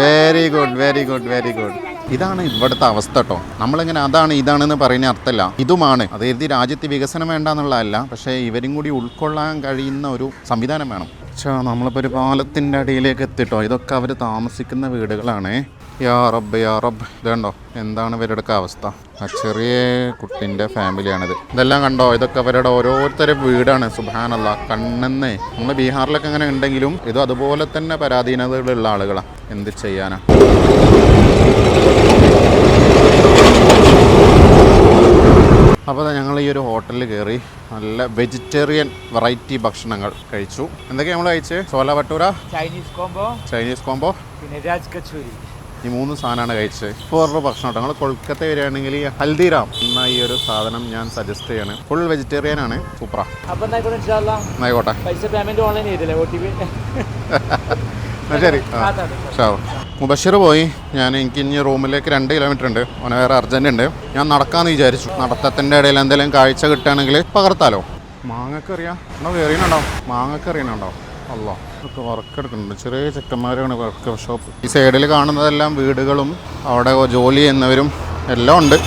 A: very good very good very good ഇതാണ് ഇവിടുത്തെ അവസ്ഥ കേട്ടോ നമ്മളിങ്ങനെ അതാണ് ഇതാണെന്ന് പറയുന്ന അർത്ഥമല്ല ഇതുമാണ്. അത് എഴുതി രാജ്യത്ത് വികസനം വേണ്ട എന്നുള്ളതല്ല പക്ഷേ ഇവരും കൂടി ഉൾക്കൊള്ളാൻ കഴിയുന്ന ഒരു സംവിധാനം വേണം. പക്ഷേ നമ്മളിപ്പോൾ ഒരു പാലത്തിന്റെ അടിയിലേക്ക് എത്തിട്ടോ. ഇതൊക്കെ അവർ താമസിക്കുന്ന വീടുകളാണ്. യാ റബ്ബ് യാ റബ്ബ്. ഇതുണ്ടോ എന്താണ് ഇവരുടെയൊക്കെ അവസ്ഥ? ആ ചെറിയ കുട്ടിന്റെ ഫാമിലിയാണിത്. ഇതെല്ലാം കണ്ടോ? ഇതൊക്കെ അവരുടെ ഓരോരുത്തരെ വീടാണ്. സുബാനല്ല കണ്ണെന്നേ. നമ്മൾ ബീഹാറിലൊക്കെ അങ്ങനെ ഉണ്ടെങ്കിലും ഇത് അതുപോലെ തന്നെ പരാധീനതകളുള്ള ആളുകളാണ് എന്ത് ചെയ്യാനാ? അപ്പോൾ ഞങ്ങൾ ഈ ഒരു ഹോട്ടലിൽ കയറി നല്ല വെജിറ്റേറിയൻ വെറൈറ്റി ഭക്ഷണങ്ങൾ കഴിച്ചു. എന്തൊക്കെയാണ് നമ്മൾ കഴിച്ചത് chole bhature
B: Chinese combo.
A: Chinese combo?
B: പിന്നെ രാജ് കച്ചൂരി
A: ഈ മൂന്ന് സാധനമാണ് കഴിച്ചത്. ഇപ്പോൾ ഭക്ഷണം കേട്ടോ. നിങ്ങൾ കൊൽക്കത്ത വരികയാണെങ്കിൽ ഈ ഹൽദിറാം എന്ന ഈ ഒരു സാധനം ഞാൻ സജസ്റ്റ് ചെയ്യാണ്. ഫുൾ വെജിറ്റേറിയൻ ആണ്. സൂപ്പറാ
B: അപ്പൊ എന്നായിക്കോട്ടെ ഇൻഷാല്ലാ
A: ആയിക്കോട്ടെ
B: പൈസ പേയ്മെന്റ് ഓൺലൈൻ ചെയ്തില്ലേ ഒ ടി പി
A: എന്നാ ശരി. മുബഷിർ പോയി. ഞാൻ എനിക്ക് ഇനി റൂമിലേക്ക് രണ്ട് കിലോമീറ്റർ ഉണ്ട്. ഓന വേറെ അർജന്റ് ഉണ്ട്. ഞാൻ നടക്കാന്ന് വിചാരിച്ചു. നടത്തത്തിന്റെ ഇടയിൽ എന്തെങ്കിലും കാഴ്ച കിട്ടുകയാണെങ്കിൽ പകർത്താലോ. മാങ്ങക്കറിയാം എന്നാ കയറിയുന്നുണ്ടോ മാങ്ങക്കറിയുന്നുണ്ടോ അല്ലോ ഒക്കെ വർക്കെടുക്കുന്നുണ്ട് ചെറിയ ചെക്കന്മാരാണ് വർക്ക് ഷോപ്പ് ഈ സൈഡിൽ കാണുന്നതെല്ലാം വീടുകളും അവിടെ ജോലി ചെയ്യുന്നവരും എല്ലാം ഉണ്ട്.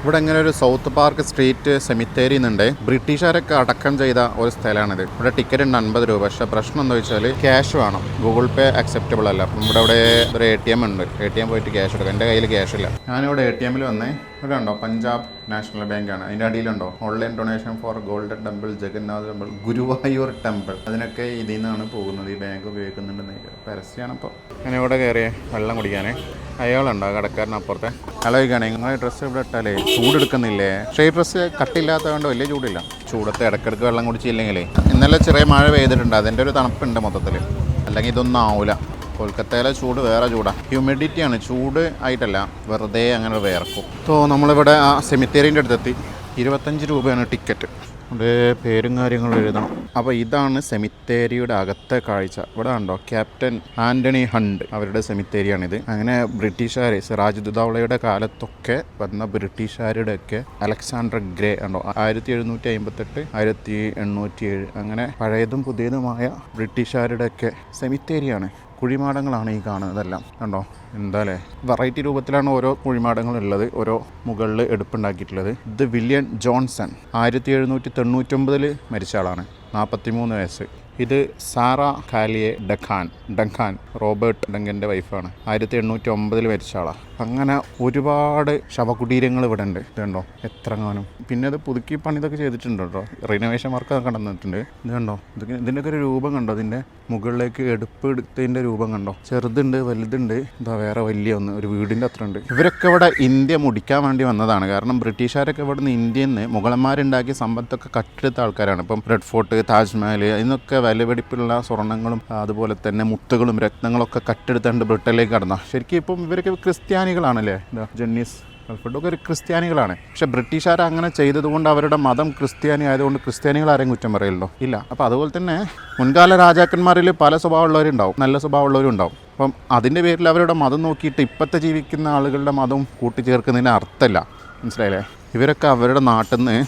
A: ഇവിടെ ഇങ്ങനെ ഒരു സൗത്ത് പാർക്ക് സ്ട്രീറ്റ് സെമിത്തേരി എന്നുണ്ട്. ബ്രിട്ടീഷുകാരൊക്കെ അടക്കം ചെയ്ത ഒരു സ്ഥലമാണിത്. ഇവിടെ ടിക്കറ്റ് ഉണ്ട് അൻപത് രൂപ. പക്ഷെ പ്രശ്നം എന്താ വെച്ചാൽ ക്യാഷ് വേണം. ഗൂഗിൾ പേ അക്സെപ്റ്റബിൾ അല്ല. ഇവിടെ ഇവിടെ ഒരു എ ടി എം ഉണ്ട്. എ ടി എം പോയിട്ട് ക്യാഷ് എടുക്കാം. എന്റെ കയ്യിൽ ക്യാഷ് ഇല്ല ഞാനിവിടെ എ ടി എമ്മിൽ വന്നേ. ഇവിടെ ഉണ്ടോ പഞ്ചാബ് നാഷണൽ ബാങ്കാണ്. അതിന്റെ അടിയിലുണ്ടോ? Online donation for golden temple Jagannath temple Guruvayur temple. അതിനൊക്കെ ഇതിൽ നിന്നാണ് പോകുന്നത്. ഈ ബാങ്ക് ഉപയോഗിക്കുന്നുണ്ടെന്ന് പരസ്യമാണ് അപ്പോൾ ഞാൻ ഇവിടെ കയറിയേ വെള്ളം കുടിക്കാനേ. അയാളുണ്ടോ കടക്കാരനപ്പുറത്തെ ആലോചിക്കുകയാണെങ്കിൽ നിങ്ങളെ ഡ്രസ്സ് ഇവിടെ ഇട്ടാലേ ചൂടെടുക്കുന്നില്ലേ? പക്ഷേ ഈ ഡ്രസ്സ് കട്ടില്ലാത്തതുകൊണ്ട് വലിയ ചൂടില്ല. ചൂടത്ത് ഇടക്കിടക്ക് വെള്ളം കുടിച്ചില്ലെങ്കിലേ. ഇന്നലെ ചെറിയ മഴ പെയ്തിട്ടുണ്ട്. അതിന്റെ ഒരു തണുപ്പുണ്ട് മൊത്തത്തിൽ അല്ലെങ്കിൽ ഇതൊന്നും ആവില്ല കൊൽക്കത്തയിലെ ചൂട് വേറെ ചൂടാണ് ഹ്യൂമിഡിറ്റിയാണ് ചൂട് ആയിട്ടല്ല വെറുതെ അങ്ങനെ വേർക്കും. സോ നമ്മളിവിടെ ആ സെമിത്തേരിന്റെ അടുത്തെത്തി. ഇരുപത്തഞ്ച് രൂപയാണ് ടിക്കറ്റ് അവിടെ പേരും കാര്യങ്ങളും എഴുതണം. അപ്പോൾ ഇതാണ് സെമിത്തേരിയുടെ അകത്തെ കാഴ്ച. ഇവിടെ ഉണ്ടോ ക്യാപ്റ്റൻ ആന്റണി ഹണ്ട് അവരുടെ സെമിത്തേരിയാണിത് അങ്ങനെ ബ്രിട്ടീഷുകാർ സിറാജ് ദുദാവളയുടെ കാലത്തൊക്കെ വന്ന ബ്രിട്ടീഷുകാരുടെയൊക്കെ അലക്സാണ്ടർ ഗ്രേ ഉണ്ടോ ആയിരത്തി എഴുന്നൂറ്റി അമ്പത്തെട്ട് ആയിരത്തി എണ്ണൂറ്റി ഏഴ് അങ്ങനെ പഴയതും പുതിയതുമായ ബ്രിട്ടീഷുകാരുടെയൊക്കെ സെമിത്തേരിയാണ് കുഴിമാടങ്ങളാണ് ഈ കാണുന്നതെല്ലാം. കണ്ടോ? എന്താ അല്ലേ വെറൈറ്റി രൂപത്തിലാണ് ഓരോ കുഴിമാടങ്ങളും ഉള്ളത് ഓരോ മുകളിൽ എടുപ്പുണ്ടാക്കിയിട്ടുള്ളത്. ഇത് വില്യൻ ജോൺസൺ ആയിരത്തി എഴുന്നൂറ്റി തൊണ്ണൂറ്റൊമ്പതിൽ മരിച്ച ആളാണ്. നാൽപ്പത്തിമൂന്ന് വയസ്സ്. ഇത് സാറ കാലിയെ ഡഖാൻ ഡഖാൻ റോബർട്ട് ഡങ്കന്റെ വൈഫാണ് ആയിരത്തി എണ്ണൂറ്റി ഒമ്പതിൽ മരിച്ച ആളാണ് അങ്ങനെ ഒരുപാട് ശവകുടീരങ്ങൾ ഇവിടെ ഉണ്ട് ഇതുണ്ടോ എത്ര കാണും പിന്നെ അത് പുതുക്കി പണിതൊക്കെ ചെയ്തിട്ടുണ്ട് കേട്ടോ. റിനോവേഷൻ വർക്ക് നടന്നിട്ടുണ്ട്. ഇത് കണ്ടോ? ഇതൊക്കെ ഇതിന്റെയൊക്കെ ഒരു രൂപം കണ്ടോ? ഇതിന്റെ മുകളിലേക്ക് എടുപ്പ് എടുത്തതിന്റെ രൂപം കണ്ടോ? ചെറുതുണ്ട് വലുതുണ്ട്. ഇതാ വേറെ വലിയ ഒന്ന്. ഒരു വീടിന്റെ അത്ര ഉണ്ട്. ഇവരൊക്കെ ഇവിടെ ഇന്ത്യ മുടിക്കാൻ വേണ്ടി വന്നതാണ്. കാരണം ബ്രിട്ടീഷുകാരൊക്കെ ഇവിടെ നിന്ന് ഇന്ത്യയിൽ നിന്ന് മുഗളന്മാരുണ്ടാക്കിയ സമ്പത്തൊക്കെ കട്ടെടുത്ത ആൾക്കാരാണ്. ഇപ്പം റെഡ് ഫോർട്ട് താജ്മഹൽ ഇന്നൊക്കെ വിലപിടിപ്പുള്ള സ്വർണങ്ങളും അതുപോലെ തന്നെ മുത്തുകളും രത്നങ്ങളൊക്കെ കട്ടെടുത്തുകൊണ്ട് ബ്രിട്ടനിലേക്ക് കടന്ന. ശരിക്കും ഇപ്പം ഇവരൊക്കെ ക്രിസ്ത്യാനികളാണല്ലേ? ജെന്നീസ് ഗൾഫുഡൊക്കെ ഒരു ക്രിസ്ത്യാനികളാണ്. പക്ഷെ ബ്രിട്ടീഷുകാർ അങ്ങനെ ചെയ്തതുകൊണ്ട് അവരുടെ മതം ക്രിസ്ത്യാനി ആയതുകൊണ്ട് ക്രിസ്ത്യാനികൾ ആരെയും കുറ്റം പറയല്ലോ ഇല്ല. അപ്പോൾ അതുപോലെ തന്നെ മുൻകാല രാജാക്കന്മാരിൽ പല സ്വഭാവമുള്ളവരുണ്ടാവും നല്ല സ്വഭാവമുള്ളവരും ഉണ്ടാവും അപ്പം അതിന്റെ പേരിൽ അവരുടെ മതം നോക്കിയിട്ട് ഇപ്പോഴത്തെ ജീവിക്കുന്ന ആളുകളുടെ മതം കൂട്ടിച്ചേർക്കുന്നതിന് അർത്ഥമില്ല. മനസ്സിലായില്ലേ? ഇവരൊക്കെ അവരുടെ നാട്ടിൽ നിന്ന്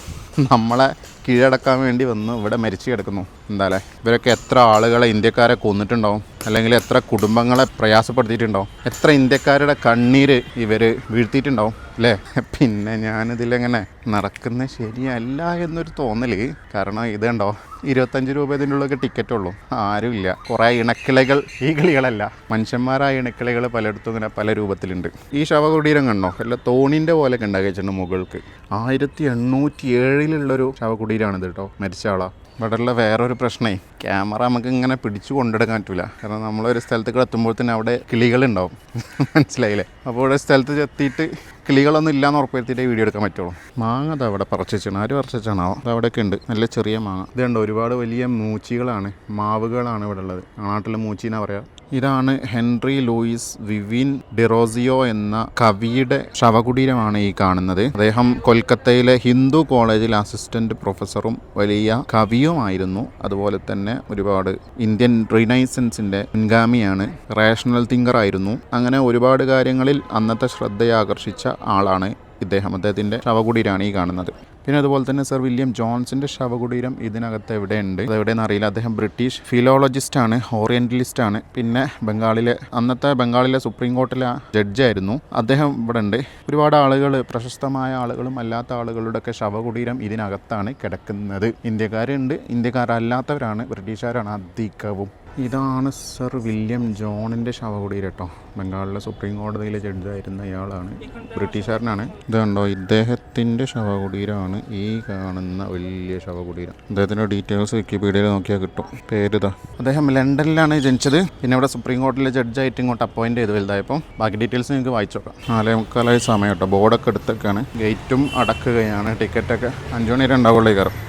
A: നമ്മളെ കീഴടക്കാൻ വേണ്ടി വന്ന് ഇവിടെ മരിച്ചു കിടക്കുന്നു. എന്തായാലേ ഇവരൊക്കെ എത്ര ആളുകളെ ഇന്ത്യക്കാരെ കൊന്നിട്ടുണ്ടാവും? അല്ലെങ്കിൽ എത്ര കുടുംബങ്ങളെ പ്രയാസപ്പെടുത്തിയിട്ടുണ്ടാവും? എത്ര ഇന്ത്യക്കാരുടെ കണ്ണീര് ഇവർ വീഴ്ത്തിയിട്ടുണ്ടാവും? അല്ലേ? പിന്നെ ഞാനിതിലെങ്ങനെ നടക്കുന്നത് ശരിയല്ല എന്നൊരു തോന്നൽ കാരണം ഇത് കണ്ടോ? ഇരുപത്തഞ്ച് രൂപ ഇതിന്റെ ഉള്ളൊക്കെ ടിക്കറ്റ് ഉള്ളൂ. ആരുമില്ല കുറേ ഇണക്കിളകൾ ഈ കിളികളല്ല. മനുഷ്യന്മാരായ ഇണക്കിളകൾ പലയിടത്തും ഇങ്ങനെ പല രൂപത്തിലുണ്ട്. ഈ ശവകുടീരം കണ്ടോ? അല്ല തോണിന്റെ പോലെ വെച്ചിട്ടുണ്ട് മുകൾക്ക്. ആയിരത്തി എണ്ണൂറ്റി ഏഴിലുള്ളൊരു ശവകുടീരമാണിത് കേട്ടോ. മരിച്ച ആളാ. ഇവിടെയുള്ള വേറൊരു പ്രശ്നമേ ക്യാമറ നമുക്ക് ഇങ്ങനെ പിടിച്ചു കൊണ്ടെടുക്കാൻ പറ്റില്ല കാരണം നമ്മളൊരു സ്ഥലത്തേക്ക് തന്നെ അവിടെ കിളികളുണ്ടാവും. മനസ്സിലായില്ലേ? അപ്പോൾ ഇവിടെ സ്ഥലത്ത് എത്തിയിട്ട് കിളികളൊന്നും ഇല്ലാന്ന് ഉറപ്പുവരുത്തിയിട്ടേ വീഡിയോ എടുക്കാൻ പറ്റുള്ളൂ. മാങ്ങ അത് അവിടെ പറിച്ചാണ് ആര് പറിച്ചാണോ അത് അവിടെയൊക്കെ ഉണ്ട്. നല്ല ചെറിയ മാങ്ങ. ഇത് കണ്ടോ ഒരുപാട് വലിയ മൂച്ചികളാണ്. മാവുകളാണ് ഇവിടെ ഉള്ളത്. ആ നാട്ടിലെ മൂച്ചി എന്നാ പറയാ. ഇതാണ് ഹെൻറി ലൂയിസ് വിവിൻ ഡിറോസിയോ എന്ന കവിയുടെ ശവകുടീരമാണ് ഈ കാണുന്നത്. അദ്ദേഹം കൊൽക്കത്തയിലെ ഹിന്ദു കോളേജിൽ അസിസ്റ്റന്റ് പ്രൊഫസറും വലിയ കവിയുമായിരുന്നു. അതുപോലെ തന്നെ ഒരുപാട് ഇന്ത്യൻ റിനൈസൻസിന്റെ മുൻഗാമിയാണ് റേഷണൽ തിങ്കർ ആയിരുന്നു. അങ്ങനെ ഒരുപാട് കാര്യങ്ങളിൽ അന്നത്തെ ശ്രദ്ധയാകർഷിച്ച ആളാണ് ഇദ്ദേഹം. അദ്ദേഹത്തിന്റെ ശവകുടീരാണ് ഈ കാണുന്നത്. പിന്നെ അതുപോലെ തന്നെ സർ വില്യം ജോൺസിന്റെ ശവകുടീരം ഇതിനകത്ത് എവിടെയുണ്ട്? അത് എവിടെയെന്ന് അറിയില്ല. അദ്ദേഹം ബ്രിട്ടീഷ് ഫിലോളജിസ്റ്റ് ആണ് ഓറിയന്റലിസ്റ്റ് ആണ്. പിന്നെ ബംഗാളിലെ അന്നത്തെ ബംഗാളിലെ സുപ്രീം കോർട്ടിലെ ജഡ്ജായിരുന്നു അദ്ദേഹം ഇവിടെ ഉണ്ട്. ഒരുപാട് ആളുകൾ പ്രശസ്തമായ ആളുകളും അല്ലാത്ത ആളുകളുടെ ഒക്കെ ശവകുടീരം ഇതിനകത്താണ് കിടക്കുന്നത്. ഇന്ത്യക്കാരുണ്ട്. ഇന്ത്യക്കാരല്ലാത്തവരാണ്. ബ്രിട്ടീഷുകാരാണ് അധികവും. ഇതാണ് സർ വില്യം ജോണിന്റെ ശവകുടീരം കേട്ടോ. ബംഗാളിലെ സുപ്രീം കോടതിയിലെ ജഡ്ജായിരുന്ന ഇയാളാണ്. ബ്രിട്ടീഷുകാരനാണ്. ഇത് കണ്ടോ? ഇദ്ദേഹത്തിന്റെ ശവകുടീരമാണ് ഈ കാണുന്ന വലിയ ശവകുടീരം. അദ്ദേഹത്തിന്റെ ഡീറ്റെയിൽസ് വിക്കിപീഡിയയിൽ നോക്കിയാൽ കിട്ടും. പേരിതാ. അദ്ദേഹം ലണ്ടനിലാണ് ജനിച്ചത്. പിന്നെ ഇവിടെ സുപ്രീം കോടതിയിലെ ജഡ്ജായിട്ട് ഇങ്ങോട്ട് അപ്പോയിന്റ് ചെയ്ത് വലുതായപ്പോൾ ബാക്കി ഡീറ്റെയിൽസ് നിങ്ങൾക്ക് വായിച്ചു നോക്കാം. നാലേ മുക്കാലായി സമയം കേട്ടോ. ബോർഡൊക്കെ എടുത്തൊക്കെയാണ്. ഗേറ്റും അടക്കുകയാണ്. ടിക്കറ്റൊക്കെ അഞ്ചു മണി ഉണ്ടാവുള്ളൂ കയറും.